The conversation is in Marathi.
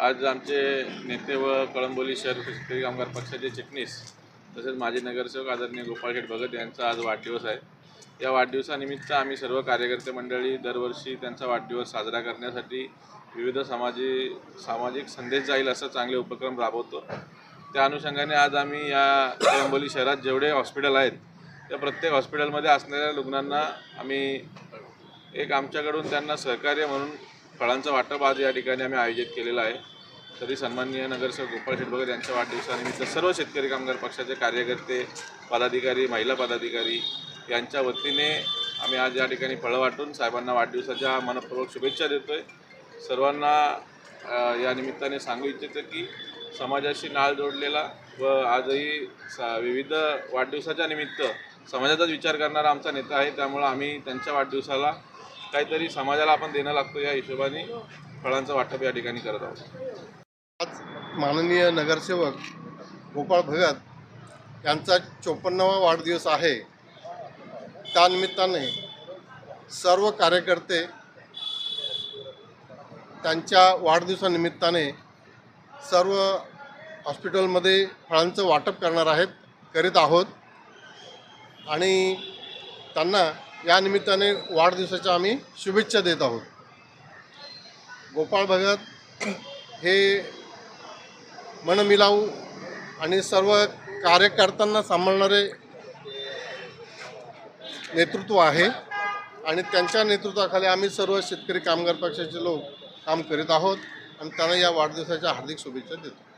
आज आमचे नेते व कळंबोली शहर शेतकरी कामगार पक्षाचे चिटणीस तसेच माजी नगरसेवक आदरणीय गोपाळखेट भगत यांचा आज वाढदिवस आहे. या वाढदिवसानिमित्त आम्ही सर्व कार्यकर्ते मंडळी दरवर्षी त्यांचा वाढदिवस साजरा करण्यासाठी विविध समाजी सामाजिक संदेश जाईल असं चांगले उपक्रम राबवतो. त्या अनुषंगाने आज आम्ही या कळंबोली शहरात जेवढे हॉस्पिटल आहेत त्या प्रत्येक हॉस्पिटलमध्ये असणाऱ्या रुग्णांना आम्ही एक आमच्याकडून त्यांना सहकार्य म्हणून फळांचं वाटप आज या ठिकाणी आम्ही आयोजित केलेलं आहे. तरी सन्माननीय नगरसेवक गोपाळ शेठ यांच्या वाढदिवसानिमित्त सर्व शेतकरी कामगार पक्षाचे कार्यकर्ते पदाधिकारी महिला पदाधिकारी यांच्या वतीने आम्ही आज या ठिकाणी फळं वाटून साहेबांना वाढदिवसाच्या मनपूर्वक शुभेच्छा देतो आहे सर्वांना या निमित्ताने सांगू इच्छितो की समाजाशी नाळ जोडलेला व आजही सा विविध वाढदिवसाच्या निमित्त समाजाचाच विचार करणारा आमचा नेता आहे. त्यामुळं आम्ही त्यांच्या वाढदिवसाला काहीतरी समाजाला आपण देणं लागतो या हिशोबाने फळांचं वाटप या ठिकाणी करत आहोत. आज माननीय नगरसेवक गोपाळ भगत यांचा चोपन्नावा वाढदिवस आहे. त्यानिमित्ताने सर्व कार्यकर्ते त्यांच्या वाढदिवसानिमित्ताने सर्व हॉस्पिटलमध्ये फळांचं वाटप करणार आहेत करीत आहोत. आणि त्यांना या निमित्ताने वाढदिवसाच्या आम्ही शुभेच्छा देत आहोत. गोपाळ भगत हे मनमिलाऊ आणि सर्व कार्यकर्त्यांना सांभाळणारे नेतृत्व आहे आणि त्यांच्या नेतृत्वाखाली आम्ही सर्व शेतकरी कामगार पक्षाचे लोक काम करीत आहोत आणि त्यांना या वाढदिवसाच्या हार्दिक शुभेच्छा देतो.